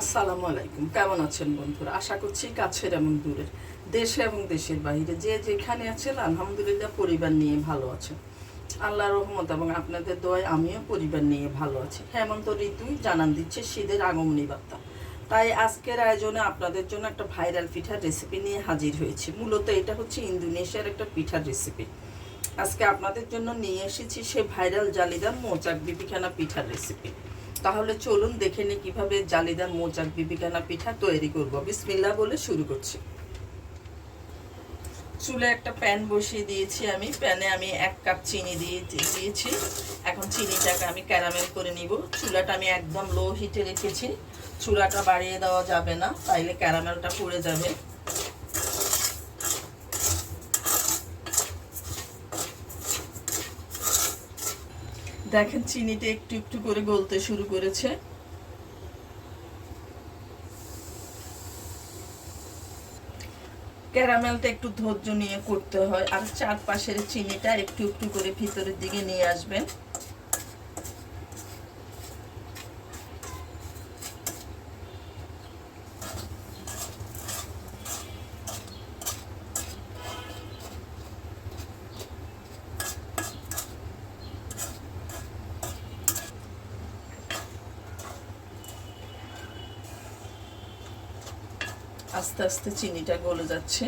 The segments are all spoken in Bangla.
আসসালামু আলাইকুম। কেমন আছেন বন্ধুরা? আশা করছি কাছের এবং দূরের। দেশে এবং দেশের বাইরে যে যেখানে আছেন, আলহামদুলিল্লাহ পরিবার নিয়ে ভালো আছেন। আল্লাহ রহমত এবং আপনাদের দোয়ায় আমিও পরিবার নিয়ে ভালো আছি। হেমন্ত ঋতুই জানান দিচ্ছে শীতের আগমনী বার্তা। তাই আজকের আয়োজনে আপনাদের জন্য একটা ভাইরাল পিঠার রেসিপি নিয়ে হাজির হয়েছে। মূলত এটা হচ্ছে ইন্দোনেশিয়ার একটা পিঠার রেসিপি আজকে আপনাদের জন্য নিয়ে এসেছি সে ভাইরাল জালিদার মোচাক বিপিখানা পিঠার রেসিপি তাহলে চলুন দেখে নিই কীভাবে জালিদার মোচাক বিপিখানা পিঠা তৈরি করব। বিসমিল্লা বলে শুরু করছি। চুলে একটা প্যান বসিয়ে দিয়েছি আমি। প্যানে আমি এক কাপ চিনি দিয়ে দিয়েছি। এখন চিনিটাকে আমি ক্যারামেল করে নিব। চুলাটা আমি একদম লো হিটে রেখেছি। চুলাটা বাড়িয়ে দেওয়া যাবে না, তাইলে ক্যারামেলটা পড়ে যাবে। দেখেন চিনিটা একটু একটু করে গলতে শুরু করেছে। ক্যারামেলটা একটু ধৈর্য নিয়ে করতে হয়। আর চারপাশের চিনিটা একটু একটু করে ভিতরের দিকে নিয়ে আসবেন। আস্তে আস্তে চিনিটা গলে যাচ্ছে।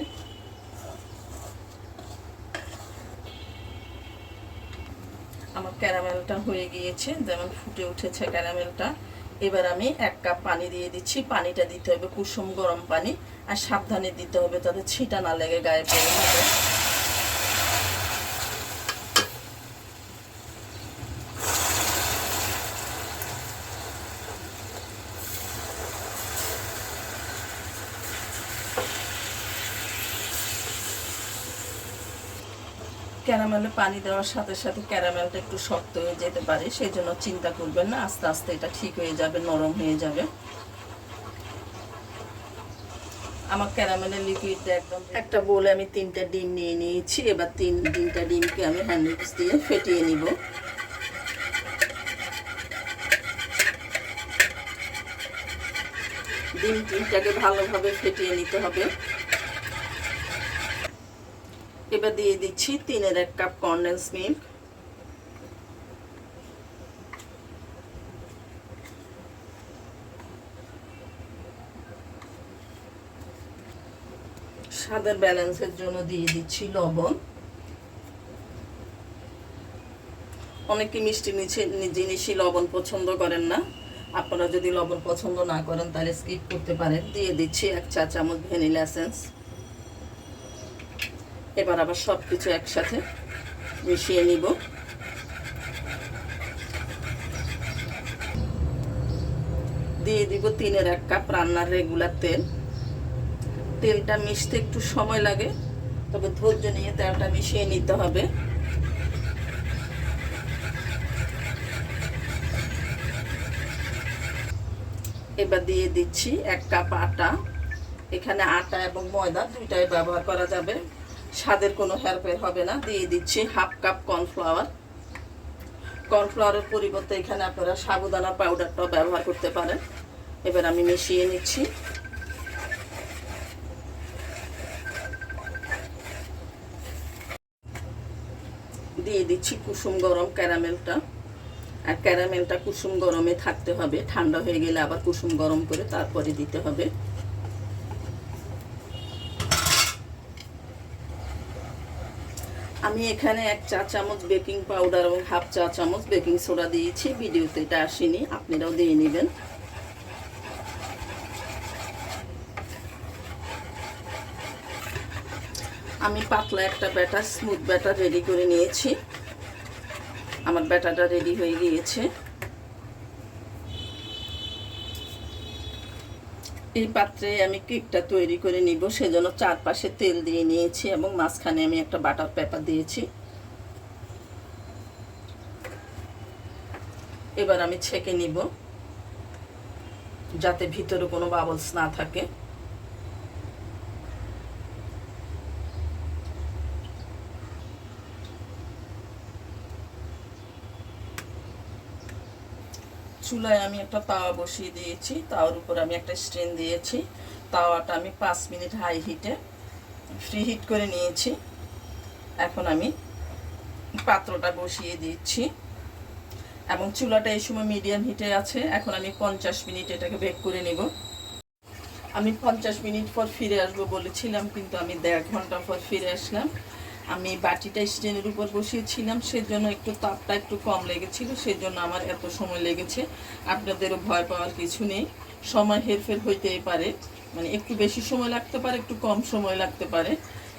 আমার ক্যারামেলটা হয়ে গিয়েছে, যেমন ফুটে উঠেছে ক্যারামেলটা। এবার আমি এক কাপ পানি দিয়ে দিচ্ছি, পানিটা দিতে হবে কুসুম গরম পানি, আর সাবধানে দিতে হবে তাতে ছিটা না লেগে গায়ে পড়ে। ক্যারামেলে পানি দেওয়ার সাথে সাথে ক্যারামেলটা একটু শক্ত হয়ে যেতে পারে সেই জন্য চিন্তা করবেন না, আস্তে আস্তে এটা ঠিক হয়ে যাবে, নরম হয়ে যাবে। আমার ক্যারামেলের লিকুইডটা একদম একটা বলে আমি তিনটা ডিম নিয়ে নিয়েছি, এবার তিন, তিনটা ডিমকে আমি হ্যান্ডউইচ দিয়ে ফেটিয়ে নিব। ডিম তিনটাকে ভালোভাবে ফেটিয়ে নিতে হবে। এবার দিয়ে দিচ্ছি তিনের এক কাপ কন্ডেন্স মিল্ক স্বাদের ব্যালেন্সের জন্য দিয়ে দিচ্ছি লবণ। অনেকে মিষ্টি নিচে জিনিসই লবণ পছন্দ করেন না। আপনারা যদি লবণ পছন্দ না করেন, তাহলে স্কিপ করতে পারেন। দিয়ে দিচ্ছি এক চা চামচ ভ্যানিলা এসেন্স এবার আবার সব কিছু একসাথে মিশিয়ে নিব। দিয়ে দিব তিনের এক কাপ রান্নার রেগুলার তেল। তেলটা মিশতে একটু সময় লাগে, তবে ধৈর্য নিয়ে তেলটা মিশিয়ে নিতে হবে। এবার দিয়ে দিচ্ছি এক কাপ আটা। এখানে আটা এবং ময়দা দুইটাই ব্যবহার করা যাবে। স্বাদের কোনো হেরফের হবে না। দিয়ে দিচ্ছি হাফ কাপ কর্নফ্লাওয়ার। কর্নফ্লাওয়ারের পরিবর্তে এখানে আপনারা সাবুদানা পাউডারটাও ব্যবহার করতে পারেন। এবার আমি মিশিয়ে নিচ্ছি। দিয়ে দিচ্ছি কুসুম গরম ক্যারামেলটা। আর ক্যারামেলটা কুসুম গরমে থাকতে হবে। ঠান্ডা হয়ে গেলে আবার কুসুম গরম করে তারপরে দিতে হবে। আমি এখানে এক চা চামচ বেকিং পাউডার এবং হাফ চা চামচ বেকিং সোডা দিয়েছি। ভিডিওতে এটা আসেনি, আপনারাও দিয়ে নেবেন। আমি পাতলা একটা ব্যাটার স্মুথ ব্যাটার রেডি করে নিয়েছি। আমার ব্যাটারটা রেডি হয়ে গিয়েছে। এই পাত্রে আমি কেকটা তৈরি করে নিব। সেজন্য চারপাশে তেল দিয়ে নিয়েছি এবং মাঝখানে আমি একটা বাটার পেপার দিয়েছি। এবার আমি ছেঁকে নিব, যাতে ভিতরে কোনো বাবলস না থাকে। চুলায় আমি একটা তাওয়া বসিয়ে দিয়েছি। তাওয়ার উপর আমি একটা স্ট্রেন দিয়েছি। তাওয়াটা আমি পাঁচ মিনিট হাই হিটে ফ্রি হিট করে নিয়েছি। এখন আমি পাত্রটা বসিয়ে দিচ্ছি। এবং চুলাটা এই সময় মিডিয়াম হিটে আছে। এখন আমি পঞ্চাশ মিনিট এটাকে বেক করে নেব। আমি পঞ্চাশ মিনিট পর ফিরে আসব বলেছিলাম, কিন্তু আমি দেড় ঘণ্টা পর ফিরে আসলাম। আমি বাটিটা স্টেনের উপর বসিয়েছিলাম, সেজন্য একটু তাপটা একটু কম লেগেছিল, সেজন্য আমার এত সময় লেগেছে। আপনাদেরও ভয় পাওয়ার কিছু নেই। সময় হেরফের হইতেই পারে। মানে একটু বেশি সময় লাগতে পারে, একটু কম সময় লাগতে পারে।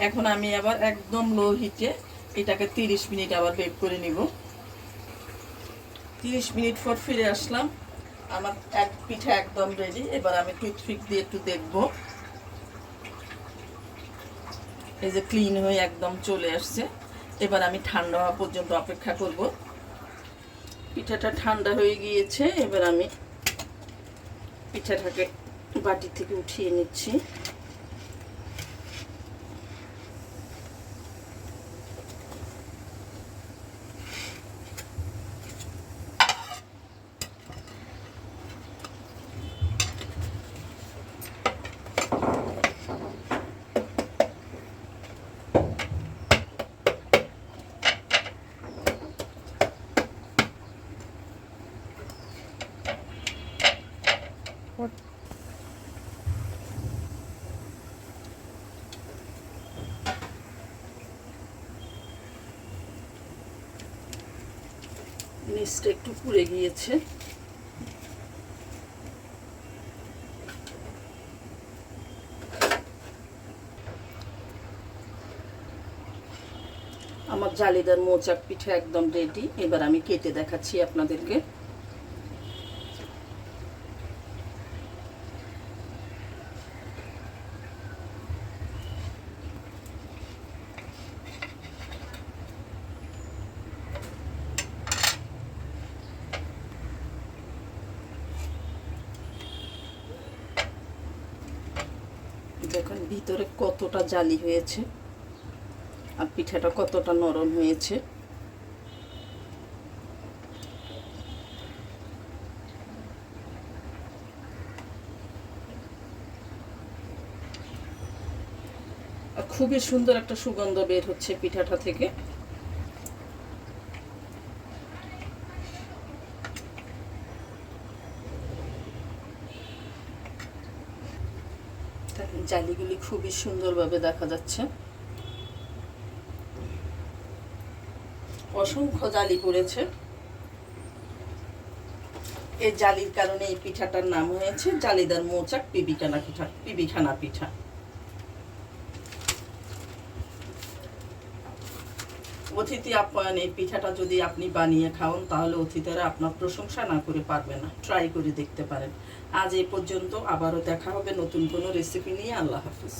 এখন আমি আবার একদম লো হিটে এটাকে তিরিশ মিনিট আবার বেক করে নিব। তিরিশ মিনিট পর ফিরে আসলাম। আমার এক পিঠা একদম রেডি এবার আমি টুথপিক দিয়ে একটু দেখব। এই যে ক্লিন হয়ে একদম চলে আসছে। এবার আমি ঠান্ডা হওয়া পর্যন্ত অপেক্ষা করব। পিঠাটা ঠান্ডা হয়ে গিয়েছে, এবার আমি পিঠাটাকে বাটি থেকে উঠিয়ে নিচ্ছি। নিচটা একটু পুড়ে গিয়েছে। আমার জালিদার মোচাক পিঠা একদম রেডি এবার আমি কেটে দেখাচ্ছি আপনাদেরকে। দেখুন, ভিতরে কতটা জালি হয়েছে আর পিঠাটা কতটা নরম হয়েছে। খুবই সুন্দর একটা সুগন্ধ বের হচ্ছে পিঠাটা থেকে। জালিগুলি খুবই সুন্দরভাবে দেখা যাচ্ছে। অসংখ্য জালি পড়েছে। এই জালির কারণে এই পিঠাটার নাম হয়েছে জালিদার মৌচাক পিবিখানা পিঠা পিবিখানা পিঠা। অতিথি আপ্যায়ন এই পিঠাটা যদি আপনি বানিয়ে খাওয়ান তাহলে অতিথিরা আপনার প্রশংসা না করে পারবে না। ট্রাই করে দেখতে পারেন। আজ এই পর্যন্ত আবারও দেখা হবে নতুন কোনো রেসিপি নিয়ে। আল্লাহ হাফিজ।